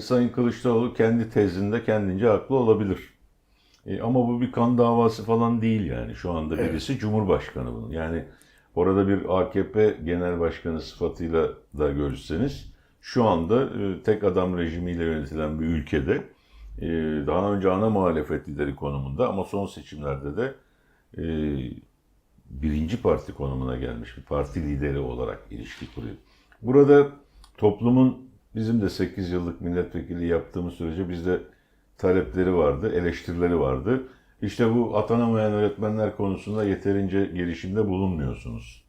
Sayın Kılıçdaroğlu kendi tezinde kendince haklı olabilir. E, ama bu bir kan davası falan değil yani. Şu anda Evet. birisi Cumhurbaşkanı bunun. Yani orada bir AKP Genel Başkanı sıfatıyla da görüşseniz şu anda e, tek adam rejimiyle yönetilen bir ülkede e, daha önce ana muhalefet lideri konumunda ama son seçimlerde de e, birinci parti konumuna gelmiş bir parti lideri olarak ilişki kuruyor. Burada toplumun bizim de 8 yıllık milletvekili yaptığımız sürece bizde talepleri vardı, eleştirileri vardı. İşte bu atanamayan öğretmenler konusunda yeterince gelişimde bulunmuyorsunuz.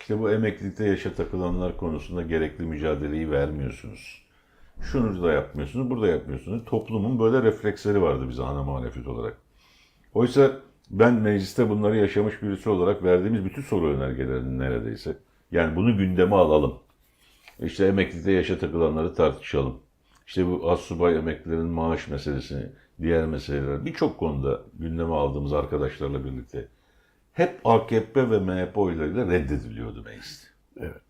İşte bu emeklilikte yaşa takılanlar konusunda gerekli mücadeleyi vermiyorsunuz. Şunu da yapmıyorsunuz, burada yapmıyorsunuz. Toplumun böyle refleksleri vardı bize ana muhalefet olarak. Oysa ben mecliste bunları yaşamış birisi olarak verdiğimiz bütün soru önergelerinin neredeyse. Yani bunu gündeme alalım. İşte emeklilikte yaşa takılanları tartışalım. İşte bu assubay emeklilerin maaş meselesini, diğer meseleler birçok konuda gündeme aldığımız arkadaşlarla birlikte hep AKP ve MHP oylarıyla reddediliyordu mecliste. Evet.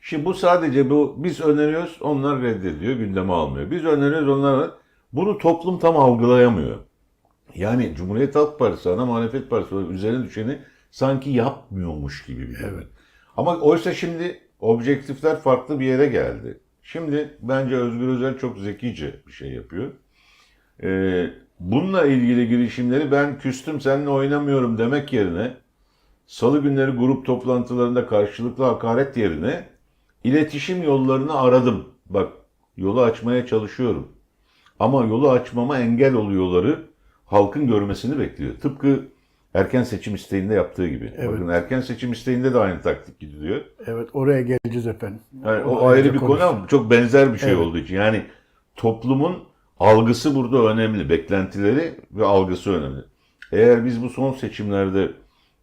Şimdi bu sadece bu biz öneriyoruz, onlar reddediyor, gündeme almıyor. Biz öneriyoruz, onlar bunu toplum tam algılayamıyor. Yani Cumhuriyet Halk Partisi, ana muhalefet partisi üzerine düşeni sanki yapmıyormuş gibi bir Evet. Ama oysa şimdi objektifler farklı bir yere geldi. Şimdi bence Özgür Özel çok zekice bir şey yapıyor. Ee, bununla ilgili girişimleri ben küstüm seninle oynamıyorum demek yerine salı günleri grup toplantılarında karşılıklı hakaret yerine iletişim yollarını aradım. Bak yolu açmaya çalışıyorum. Ama yolu açmama engel oluyorları halkın görmesini bekliyor. Tıpkı erken seçim isteğinde yaptığı gibi. Evet. Bakın erken seçim isteğinde de aynı taktik gidiliyor. Evet oraya geleceğiz efendim. Yani o ayrı bir konu ama çok benzer bir şey Evet. olduğu için. Yani toplumun algısı burada önemli. Beklentileri ve algısı önemli. Eğer biz bu son seçimlerde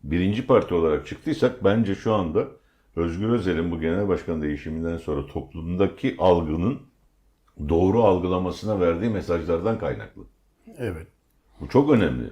birinci parti olarak çıktıysak bence şu anda Özgür Özel'in bu genel başkan değişiminden sonra toplumdaki algının doğru algılamasına verdiği mesajlardan kaynaklı. Evet. Bu çok önemli.